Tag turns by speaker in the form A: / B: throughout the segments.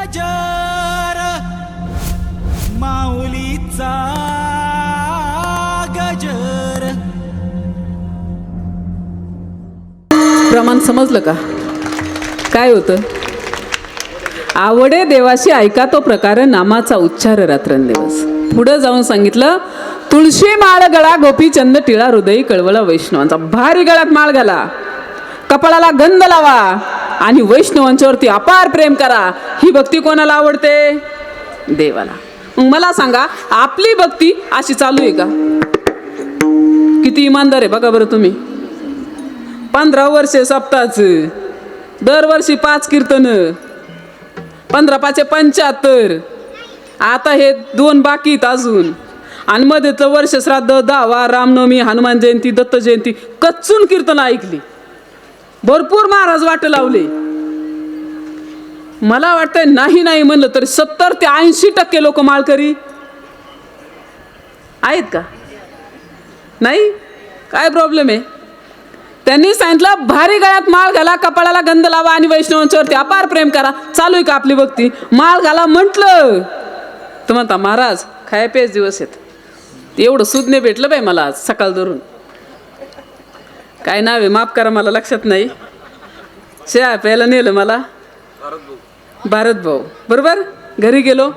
A: गजर माऊलीचा गजर.
B: प्रमाण समजलं का? काय होतं? आवडे देवाशी ऐका तो प्रकार नामाचा उच्चार रात्रंदिवस पुढं जाऊन सांगितलं तुळशी माळ गळा गोपीचंद टिळा हृदयी कळवळा वैष्णवांचा. भारी गळ्यात माळ घाला. कपाळाला गंध लावा. आणि वैष्णवांच्यावरती अपार प्रेम करा. ही भक्ती कोणाला आवडते? देवाला. मग मला सांगा आपली भक्ती अशी चालू आहे का? किती इमानदार आहे बघा बरं तुम्ही. पंधरा वर्षे सप्ताहच दरवर्षी पाच कीर्तन पंधरा पाचे पंच्याहत्तर. आता हे दोन बाकी अजून. आणि मध्येचं वर्ष श्राद्ध दहावा रामनवमी हनुमान जयंती दत्त जयंती कच्चून कीर्तन ऐकली. भरपूर महाराज वाट लावले. मला वाटतंय नाही नाही म्हणलं तरी सत्तर ते ऐंशी टक्के लोक माळकरी. आहेत का? नाही? काय प्रॉब्लेम आहे? त्यांनी सांगितलं भारी गळ्यात माळ घाला कपाळाला गंध लावा आणि वैष्णवांच्यावरती अपार प्रेम करा. चालू आहे का आपली भक्ती? माळ घाला म्हटलं. तर म्हणता महाराज खाय पेच दिवस आहेत. एवढं सुज्ञ भेटलं बाई मला आज सकाळ धरून. काय नाव आहे? माफ करा मला लक्षात नाही. शा प्यायला नेलं मला. भारत भाऊ. बरोबर? घरी गेलो.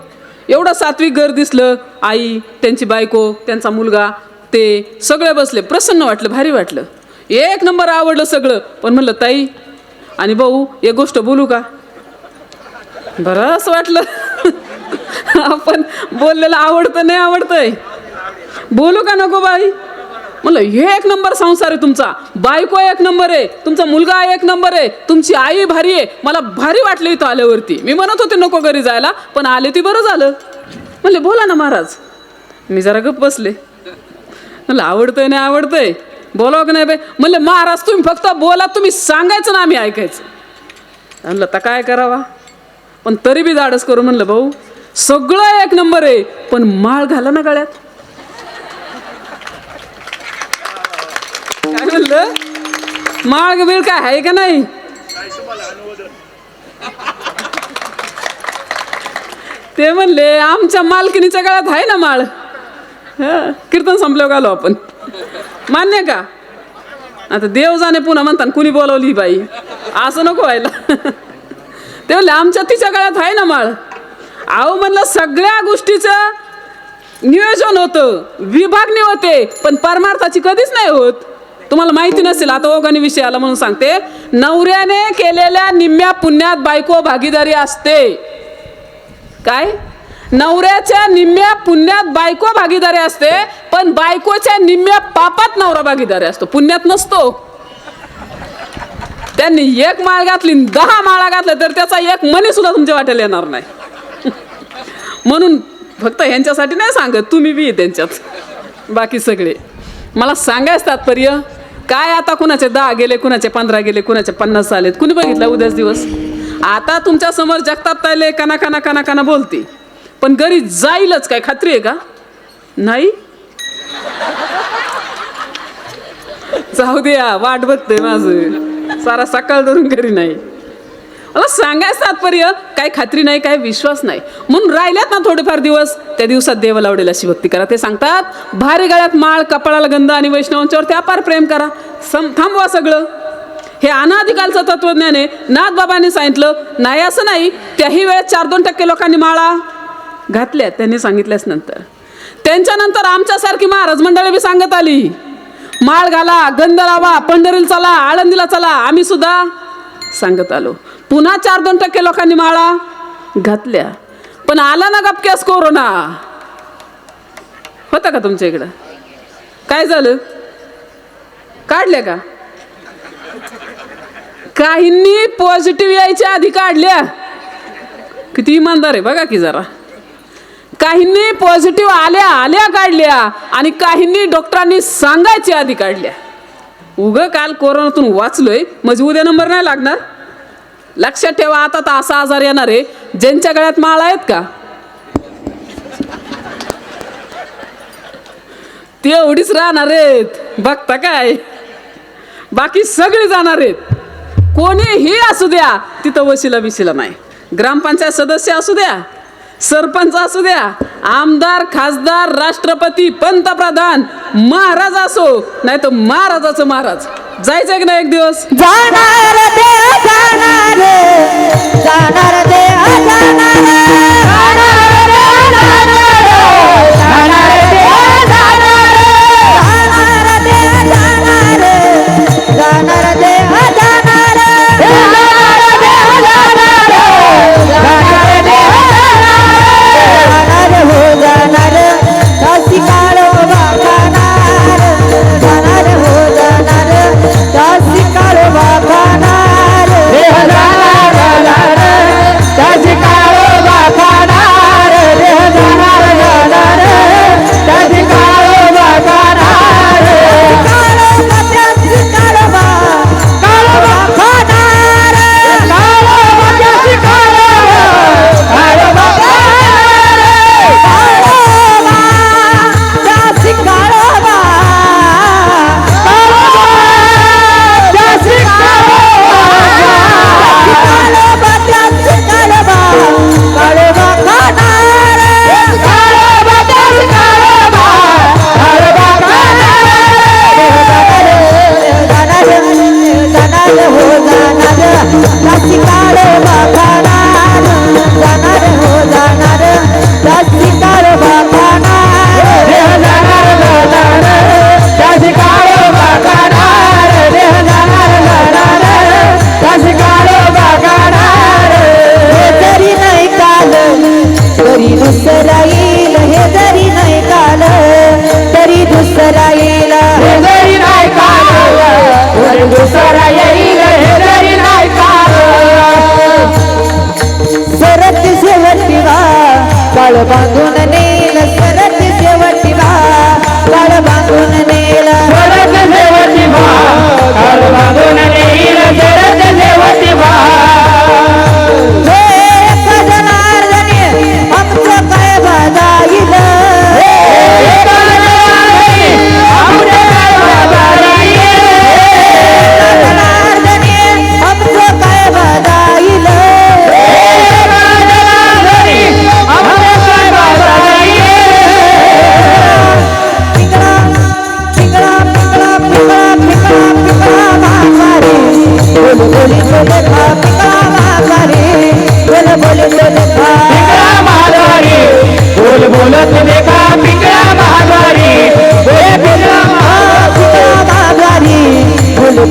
B: एवढं सात्विक घर दिसलं. आई त्यांची बायको त्यांचा मुलगा ते सगळे बसले. प्रसन्न वाटलं भारी वाटलं. एक नंबर आवडलं सगळं. पण म्हणलं ताई आणि भाऊ एक गोष्ट बोलू का? बरं असं वाटलं. आपण बोललेलं आवडतं नाही आवडतंय. बोलू का नको बाई? म्हणलं हे एक नंबर संसार आहे तुमचा. बायको एक नंबर आहे. तुमचा मुलगा एक नंबर आहे. तुमची आई भारी आहे. मला भारी वाटले इथं आल्यावरती. मी म्हणत होते नको घरी जायला पण आले ती बरं झालं. म्हणले बोला ना महाराज. मी जरा गप्प बसले. म्हणलं आवडतंय नाही आवडतंय? बोलावं की नाही बाई? म्हणले महाराज तुम्ही फक्त बोला तुम्ही सांगायचं ना आम्ही ऐकायचं. म्हणलं तर काय करावा? पण तरी बी धाडस करू. म्हणलं भाऊ सगळं एक नंबर आहे पण माळ घाला ना गळ्यात. काय म्हणलं? माळ बिळ काय आहे का नाही? ते म्हणले आमच्या मालकिनीच्या काळात आहे ना माळ. कीर्तन संपल्यावर घालो आपण. मान्य का? आता देव जाणे पुन्हा म्हणतात कुणी बोलवली बाई? असं नको व्हायला. ते म्हणले आमच्या तिच्या काळात आहे ना माळ. आहो म्हणलं सगळ्या गोष्टीचं नियोजन होतं विभागणी होते पण परमार्थाची कधीच नाही होत. तुम्हाला माहिती नसेल आता ओघाने विषय आला म्हणून सांगते. नवऱ्याने केलेल्या निम्म्या पुण्यात बायको भागीदारी असते. काय? नवऱ्याच्या निम्म्या पुण्यात बायको भागीदारी असते पण बायकोच्या निम्म्या पापात नवरा भागीदारी असतो. पुण्यात नसतो. त्यांनी एक माळ घातली दहा माळा घातल्या तर त्याचा एक मनी सुद्धा तुमच्या वाट्याला येणार नाही. म्हणून फक्त ह्यांच्यासाठी नाही सांगत तुम्ही बी त्यांच्यात. बाकी सगळे. मला सांगायचं तात्पर्य काय आता कुणाचे दहा गेले कुणाचे पंधरा गेले कुणाचे पन्नास आलेत? कुणी बघितलं उद्याच दिवस? आता तुमच्यासमोर जगतात तायले काना काना काना काना बोलते. पण घरी जाईलच काय? खात्री आहे का? नाही? जाऊ द्या वाट बघते माझं. सारा सकाळ धरून घरी नाही. अगं सांगायचं तात्पर्य काही खात्री नाही काही विश्वास नाही. म्हणून राहिल्यात ना थोडेफार दिवस त्या दिवसात देव लावडेल अशी भक्ती करा. ते सांगतात भारी गळ्यात माळ कपाळाला गंध आणि वैष्णवांच्यावरती अपार प्रेम करा. सम थांबवा सगळं. हे अनाधिकालचं तत्वज्ञान आहे नाथबाबांनी सांगितलं नाही असं नाही. त्याही वेळेस चार दोन टक्के लोकांनी माळा घातल्या त्यांनी सांगितल्याच नंतर. त्यांच्यानंतर आमच्यासारखी महाराज मंडळी बी सांगत आली माळ घाला गंध लावा पंढरीला चला आळंदीला चला आम्ही सुद्धा सांगत आलो. पुन्हा चार दोन टक्के लोकांनी माळा घातल्या. पण आला ना गपक्यास कोरोना. होता का तुमच्या इकडं? काय झालं? काढल्या का? काहींनी पॉझिटिव्ह यायच्या आधी काढल्या. किती इमानदार आहे बघा की जरा. काहींनी पॉझिटिव्ह आल्या आल्या काढल्या आणि काहींनी डॉक्टरांनी सांगायच्या आधी काढल्या. उगं काल कोरोनातून वाचलोय म्हणजे उद्या नंबर नाही लागणार. लक्षात ठेवा आता तर असा आजार येणार आहे. ज्यांच्या गळ्यात माळ आहेत का? ते एवढीच राहणार आहेत. बघता काय? बाकी सगळे जाणार आहेत. कोणीही असू द्या तिथं वशिला बिशिला नाही. ग्रामपंचायत सदस्य असू द्या सरपंच असू द्या आमदार खासदार राष्ट्रपती पंतप्रधान महाराज असो नाही तर महाराजाचं महाराज. जायचं की नाही एक दिवस?
A: जाणार देव जाणार जाणार देव vale, vale.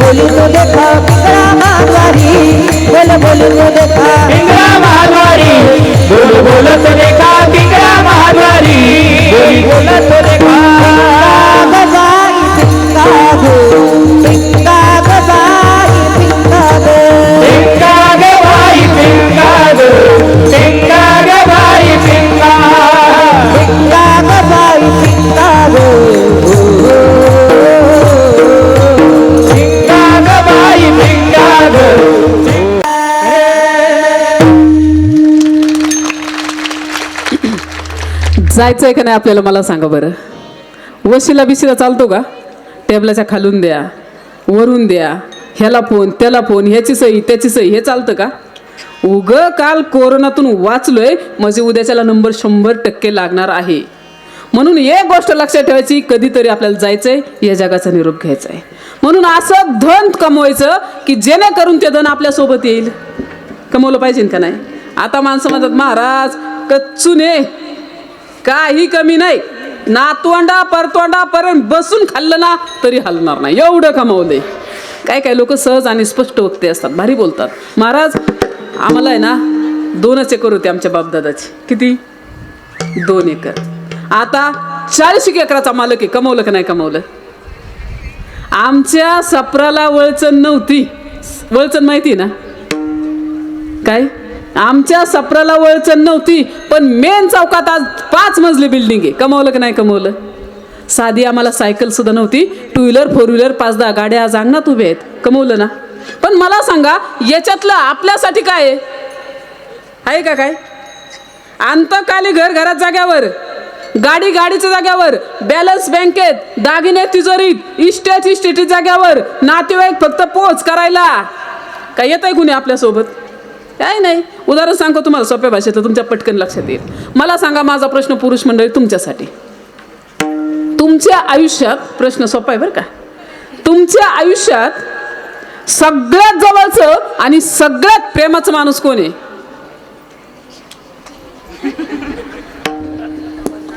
A: बोल बोली तो देखा पिंगळा माघारी बोल बोली तो देखा.
C: पिंगळा महाद्वारी बोल बोलत देखा पिंगळा महाद्वारी बोल बोलत जायचं
B: आहे का नाही आपल्याला मला सांगा बरं? वशिला बिशीला चालतो का? टेबलाच्या खालून द्या वरून द्या ह्याला फोन त्याला फोन ह्याची सही त्याची सही हे चालतं का? उग काल कोरोनातून वाचलोय म्हणजे उद्याच्याला नंबर शंभर टक्के लागणार आहे. म्हणून एक गोष्ट लक्षात ठेवायची कधीतरी आपल्याला जायचंय या जगाचा निरोप घ्यायचा आहे म्हणून असं धन कमवायचं की जेणेकरून ते धन आपल्यासोबत येईल. कमवलं पाहिजे का नाही? आता माणसं म्हणतात महाराज कच्चूने काही कमी नाही. नातवंडा परतोंडा पर्यंत बसून खाल्लं ना तरी हलणार नाही. एवढं कमावलंय काय काय लोक सहज आणि स्पष्ट वक्ते असतात भारी बोलतात. महाराज आम्हाला आहे ना दोनच एकर होते आमच्या बापदादाचे. किती? दोन एकर. आता चाळीस एक एकराचा मालक आहे कमवलं का नाही कमवलं? आमच्या सपराला वळचण नव्हती. वळचण माहिती ना? काय? आमच्या सपराला वळचण नव्हती पण मेन चौकात आज पाच मजली बिल्डिंग आहे. कमवलं की नाही कमवलं? साधी आम्हाला सायकल सुद्धा नव्हती. टू व्हीलर फोर व्हीलर पाच दहा गाड्या आज अंगणात उभे आहेत. कमवलं ना? पण मला सांगा याच्यातलं आपल्यासाठी काय आहे? आहे का काय? अंतकाली घर घरात जाग्यावर गाडी गाडीच्या जाग्यावर बॅलन्स बँकेत दागिने तिजोरीत इस्टेट इस्टेटी जाग्यावर नातेवाईक फक्त पोच करायला. काय येत आहे कुणी आपल्यासोबत? काय नाही. उदाहरण सांगतो तुम्हाला सोप्या भाषेत तुमच्या पटकन लक्षात येईल. मला सांगा माझा प्रश्न पुरुष मंडळी तुमच्यासाठी. तुमच्या आयुष्यात प्रश्न सोपा आहे बरं का. तुमच्या आयुष्यात सगळ्यात जवळचं आणि सगळ्यात प्रेमाचं माणूस कोण आहे?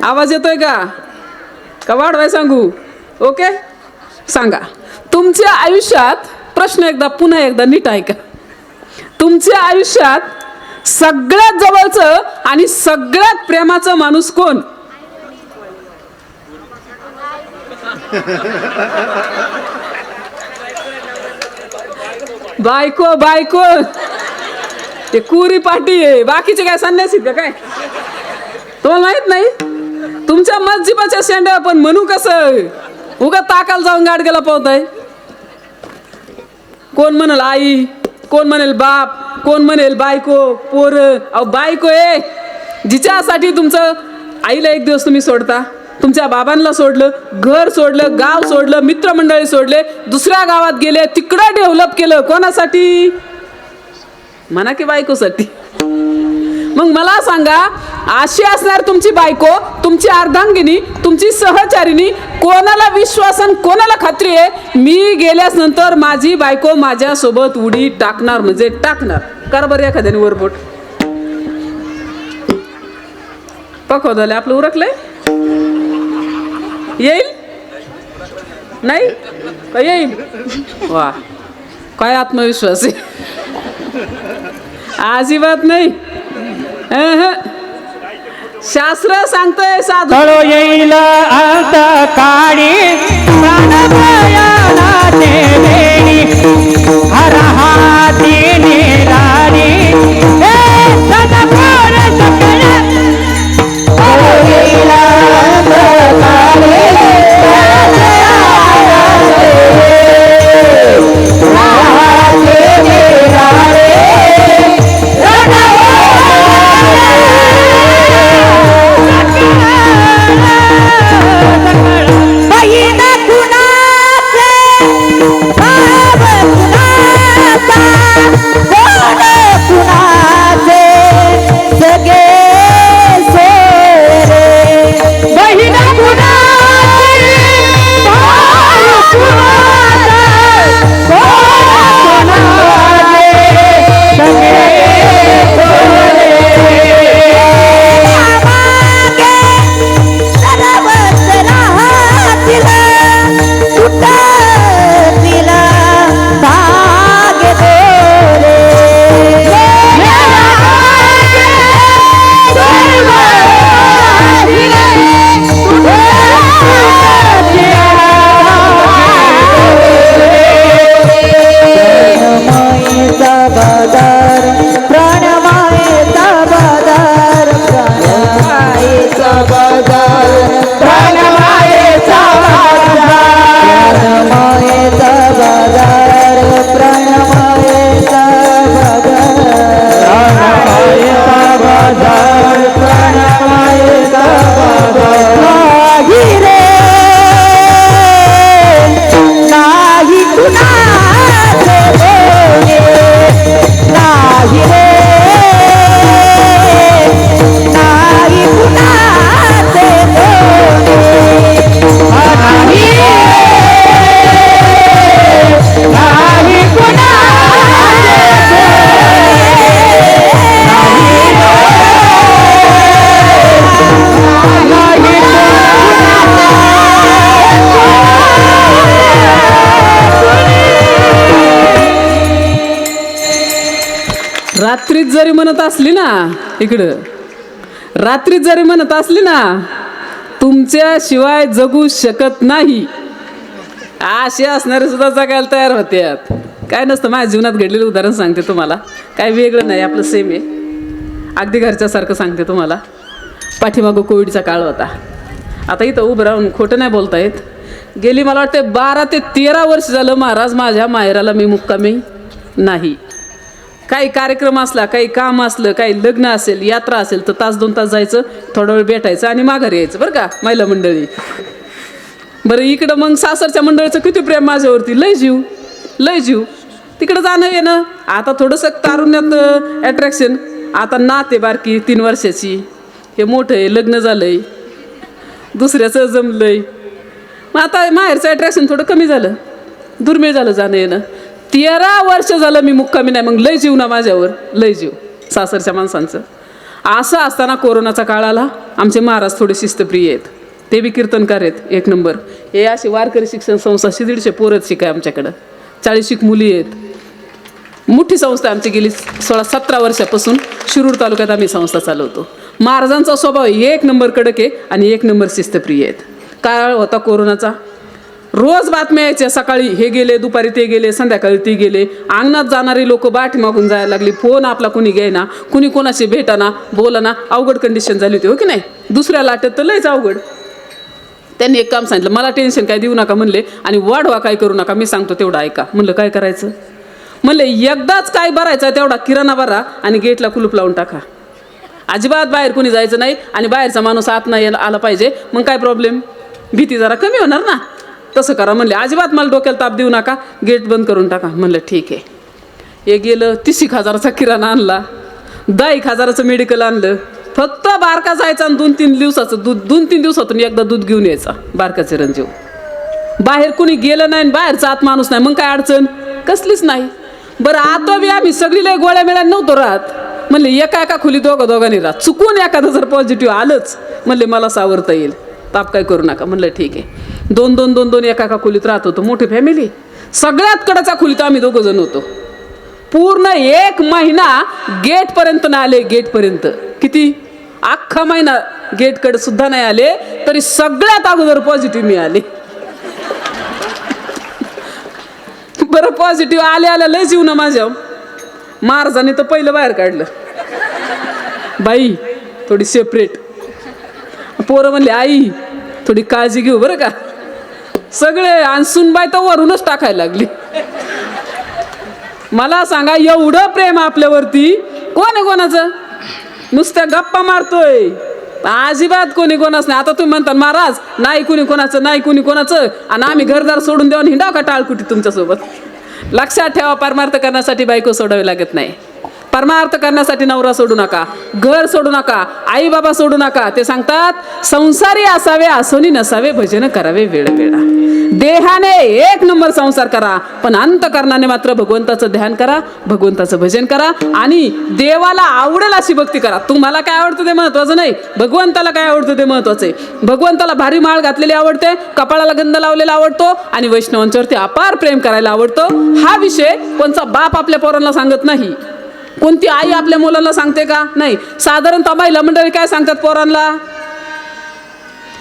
B: आवाज येतोय का? का वाढवाय सांगू? ओके? सांगा. तुमच्या आयुष्यात प्रश्न एकदा पुन्हा एकदा नीट ऐका. तुमच्या आयुष्यात सगळ्यात जवळचं आणि सगळ्यात प्रेमाचं माणूस कोण? बायको बायको. ते कुरी पाटी आहे. बाकीचे काय संन्यासी का काय? तुम्हाला माहीत नाही? तुमच्या मस्जिबाच्या शेंड्या पण म्हणू कसं? उगा ताकाला जाऊन गाड गेला पावताय कोण म्हणाल आई? कोण म्हणेल बाप कोण म्हणेल बायको पोर? अहो बायको ए जिच्यासाठी तुमचं आईला एक दिवस तुम्ही सोडता. तुमच्या बाबांना सोडलं घर सोडलं गाव सोडलं मित्रमंडळी सोडले दुसऱ्या गावात गेले तिकडं डेव्हलप केलं कोणासाठी? म्हणा की बायकोसाठी. मग मला सांगा अशी असणार तुमची बायको तुमची अर्धांगिनी तुमची सहचारिणी कोणाला विश्वासन कोणाला खात्री आहे मी गेल्यास नंतर माझी बायको माझ्यासोबत उडी टाकणार म्हणजे टाकणार. कर बरं एखाद्याने वरपोट पकव झाले आपलं उरकलंय? येईल? नाही? का येईल. वा. काय आत्मविश्वास आहे? अजिबात नाही. अहं. शास्त्र सांगतंय साधू.
A: तळो येईल अंत काळी. प्राणभयानाचे वेळी. हर हाती निराळी
B: रात्रीत जरी म्हणत असली ना इकडं. रात्रीत जरी म्हणत असली ना तुमच्याशिवाय जगू शकत नाही. असे असणारे सुद्धा जगायला तयार होत्यात. काय नसतं माझ्या जीवनात घडलेलं उदाहरण सांगते तुम्हाला. काय वेगळं नाही आपलं सेम आहे. अगदी घरच्यासारखं सांगते तुम्हाला. पाठीमागं कोविडचा काळ होता. आता इथं उभं राहून खोटं नाही बोलता येत गेली मला वाटते बारा ते तेरा वर्ष झालं महाराज माझ्या माहेराला मी मुक्कामी नाही. काही कार्यक्रम असला काही काम असलं काही लग्न असेल यात्रा असेल तर तास दोन तास जायचं थोडा वेळ भेटायचं आणि माघारी यायचं बरं का महिला मंडळी? बरं इकडं मग सासरच्या मंडळीचं किती प्रेम माझ्यावरती? लय जीव लय जीव. तिकडं जाणं येणं. आता थोडंसं तारुण्यात ॲट्रॅक्शन आता नाते बारकी तीन वर्षाची. हे मोठं आहे लग्न झालंय. दुसऱ्याचं जमलंय. मग आता माहेरचं ॲट्रॅक्शन थोडं कमी झालं. दुर्मिळ झालं जाणं येणं. तेरा वर्ष झालं मी मुक्कामी नाही. मग लय जीव ना माझ्यावर. लय जीव. सासरच्या माणसांचं. असं असताना कोरोनाचा काळ आला. आमचे महाराज थोडे शिस्तप्रिय आहेत. ते बी कीर्तनकार आहेत. एक नंबर. हे असे वारकरी शिक्षण संस्था दीडशे पोरत शिकाय आमच्याकडं. चाळीस शिक मुली आहेत. मोठी संस्था आमची गेली सोळा सतरा वर्षापासून शिरूर तालुक्यात आम्ही संस्था चालवतो. महाराजांचा स्वभाव एक नंबर कडक आहे आणि एक नंबर शिस्तप्रिय आहेत. काळ होता कोरोनाचा. रोज बातम्या यायच्या. सकाळी हे गेले दुपारी ते गेले संध्याकाळी ते गेले. अंगणात जाणारी लोक बाट मागून जायला लागली. फोन आपला कुणी घ्यायना कुणी कोणाशी भेटाना बोलाना अवघड कंडिशन झाली होती हो की नाही? दुसऱ्या लाटेत तर लयच अवघड. त्यांनी एक काम सांगितलं मला टेन्शन काय देऊ नका म्हणले आणि वाढवा काय करू नका मी सांगतो तेवढं ऐका. म्हणलं काय करायचं? म्हणले एकदाच काय भरायचा तेवढा किराणा भरा आणि गेटला कुलूप लावून टाका. अजिबात बाहेर कुणी जायचं नाही आणि बाहेरचा माणूस आत नाही आला पाहिजे. मग काय प्रॉब्लेम भीती जरा कमी होणार ना. तसं करा. म्हणले अजिबात मला डोक्याला ताप देऊ नका. गेट बंद करून टाका. म्हणलं ठीक आहे. हे गेलं तीस एक हजाराचा किराणा आणला. दहा एक हजाराचं मेडिकल आणलं. फक्त बारका जायचा आणि दोन तीन दिवसाचं दूध दोन तीन दिवसातून एकदा दूध घेऊन यायचा बारका चिरंजीव बाहेर कुणी गेलं नाही आणि बाहेरचा आत माणूस नाही. मग काय अडचण? कसलीच नाही. बरं आता बी आम्ही सगळीला गोळ्या मिळ्या नव्हतो राहत. म्हणले एका एका खोली दोघं दोघांनी राहत. चुकून एखादं जर पॉझिटिव्ह आलंच. म्हणले मला सावरता येईल. ताप काय करू नका. म्हणलं ठीक आहे. दोन दोन दोन दोन एका एका खोलीत राहत होतो. मोठी फॅमिली सगळ्यात कडच्या खोलीत आम्ही दोघं जण होतो. पूर्ण एक महिना गेटपर्यंत नाही आले गेटपर्यंत किती? अख्खा महिना गेटकडे सुद्धा नाही आले तरी सगळ्यात अगोदर पॉझिटिव्ह मिळाले बरं पॉझिटिव्ह आले आल्या लय जीव ना माझ्या. महाराजाने तर पहिलं बाहेर काढलं. बाई थोडी सेपरेट पोरं म्हणले आई थोडी काळजी घेऊ बरं का? सगळे आणि बाय तर वरूनच टाकायला लागली. मला सांगा एवढं प्रेम आपल्यावरती? कोण आहे कोणाचं? नुसत्या गप्पा मारतोय. अजिबात कोणी कोणाच नाही. आता तुम्ही म्हणता महाराज नाही कुणी कोणाचं नाही कुणी कोणाचं. आणि आम्ही घरदार सोडून देऊन हिंडाव का टाळकुटी तुमच्यासोबत? लक्षात ठेवा परमार्थ करण्यासाठी बायको सोडावी लागत नाही. परमार्थ करण्यासाठी नवरा सोडू नका घर सोडू नका आई बाबा सोडू नका. ते सांगतात संसारी असावे असोनी नसावे भजन करावे वेळ वेळा. देहाने एक नंबर संसार करा पण अंतकरणाने मात्र भगवंताचं ध्यान करा भगवंताचं भजन करा आणि देवाला आवडेल अशी भक्ती करा. तुम्हाला काय आवडतं ते महत्वाचं नाही. भगवंताला काय आवडतं ते महत्वाचं आहे. भगवंताला भारी माळ घातलेली आवडते कपाळाला गंध लावलेला आवडतो आणि वैष्णवांच्यावरती अपार प्रेम करायला आवडतं. हा विषय कोणचा बाप आपल्या पोरांना सांगत नाही. कोणती आई आपल्या मुलांना सांगते का? नाही. साधारणतः महिला मंडळी काय सांगतात पोरांना?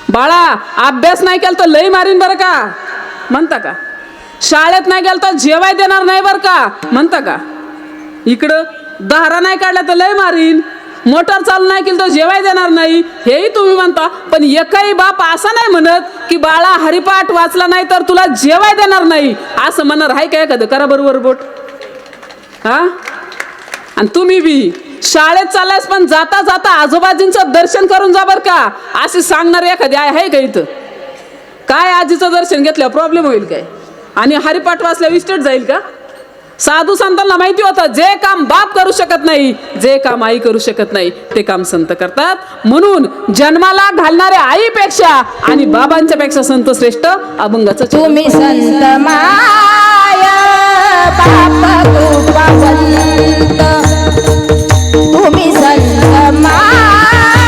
B: बाळा अभ्यास नाही केला तर लई मारीन बरं का? म्हणता का? शाळेत नाही गेलं तर जेवाय देणार नाही बरं का? म्हणता का? इकडं दारा नाही काढल्या तर लय मारीन. मोटर चालू नाही केली तर जेवाय देणार नाही. हेही तुम्ही म्हणता पण एकही बाप असा नाही म्हणत की बाळा हरिपाठ वाचला नाही तर तुला जेवाय देणार नाही. असं म्हणणार आहे का एखादं? करा बरोबर बोट. हा? आणि तुम्ही बी शाळेत चाललास पण जाता जाता आजोबाजींचं दर्शन करून जा बर का. असे सांगणारे एखादी आहे आहे का इथं? काय आजीचं दर्शन घेतल्यावर प्रॉब्लेम होईल काय? आणि हरिपाठ वाचल्यावर इस्टेट जाईल का? साधू संतांना माहिती होतं जे काम बाप करू शकत नाही जे काम आई करू शकत नाही ते काम संत करतात. म्हणून जन्माला घालणाऱ्या आईपेक्षा आणि बाबांच्या पेक्षा संत श्रेष्ठ अभंगाचं
A: तुम्ही संत माया तुम्ही संत माया